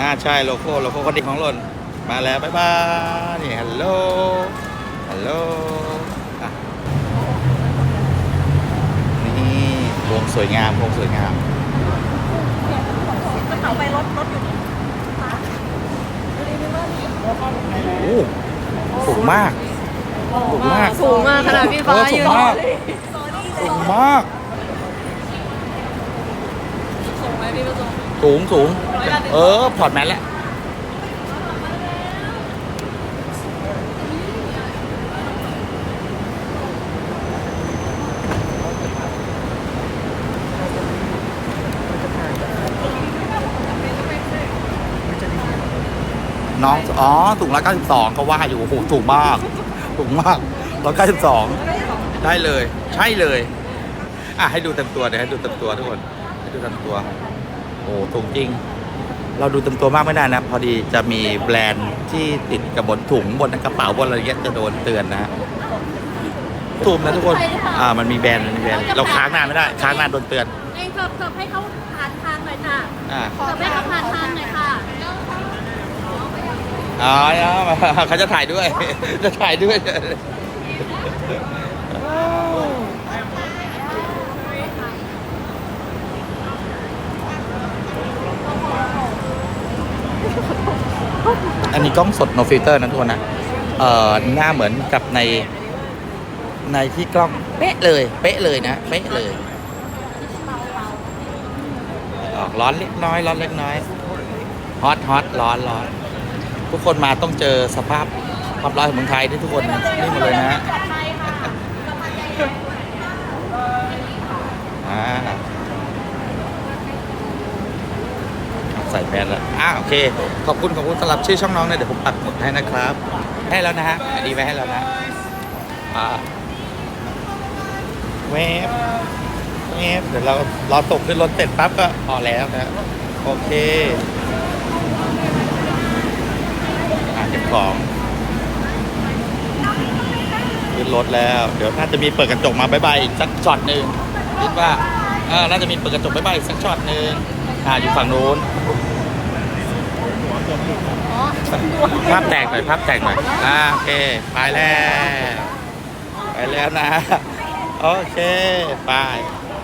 อ่าใช่โลโก้โลโก้คนดีของหล่นมาแล้วบ๊ายบายนี่ฮัลโหลฮัลโหลอะนี่วงสวยงามวงสวยงามกระเป๋าไปรถรถอยู่นี่โอ้สูงมากสูงมากสูงมากขนาดพี่ฟ้าเออสูยืงนมากสูงมากสูงไหมพี่ประสงค์ สูงสูง เออถอดแมสแล้วน้อง อ๋อถุงละ92ก็ว่าอยู่โอ้โหถูกมากถูกมาก192ได้เลย ใช่เลย อะ ให้ดูเต็มตัวเดี๋ยวให้ดูเต็มตัวทุกคน ให้ดูเต็มตัว อ้ถูกจริง เราดูเต็มตัวมากไม่ได้นะ พอดีจะมีแบรนด์ที่ติดกับบนถุงบนกระเป๋าบนอะไรเงี้ยจะโดนเตือนนะฮะถูกนะทุกคน อ่า มันมีแบรนด์มันมีแบรนด์เราค้างนานไม่ได้ ค้างนานโดนเตือน เองเกิบเกิบให้เขาผ่านทางหน่อยค่ะอ่าเกิบให้เขาผ่านทางหน่อยค่ะอ๋อเอาเขาจะถ่ายด้วย จะถ่ายด้วย อันนี้กล้องสด no filter นะทุกคนนะเอ่อหน้าเหมือนกับใน ในที่กล้องเป๊ะเลย เป๊ะเลยนะเป๊ะเลย ออกร้อนเล็กน้อย ร้อนเล็กน้อยฮอตฮอตร้อนร้อนทุกคนมาต้องเจอสภาพความร้อนของเมืองไทยที่ทุกคนนี่หมดเลยนะฮะอ่าใส่แมสแล้วอ่าโอเค ขอบคุณขอบคุณสำหรับชื่อช่องน้องนะเดี๋ยวผมปักหมุดให้นะครับ ให้แล้วนะฮะอันนี้ไว้ให้แล้วนะอ่าเวฟเวฟเดี๋ยวเราเราตกขึ้นรถเสร็จปั๊บก็พอแล้วนะโอเคอะเก็บของขึ้นรถแล้ว เดี๋ยวน่าจะมีเปิดกระจกมาบายบายอีกสักช็อตหนึ่งคิดว่าเออน่าจะมีเปิดกระจกบายบายอีกสักช็อตหนึ่งอ่าอยู่ฝั่งนู้น ภาพแตกหน่อยภาพแตกหน่อยอ่าโอเคไปแล้ว ไปแล้วนะ โอเค ไป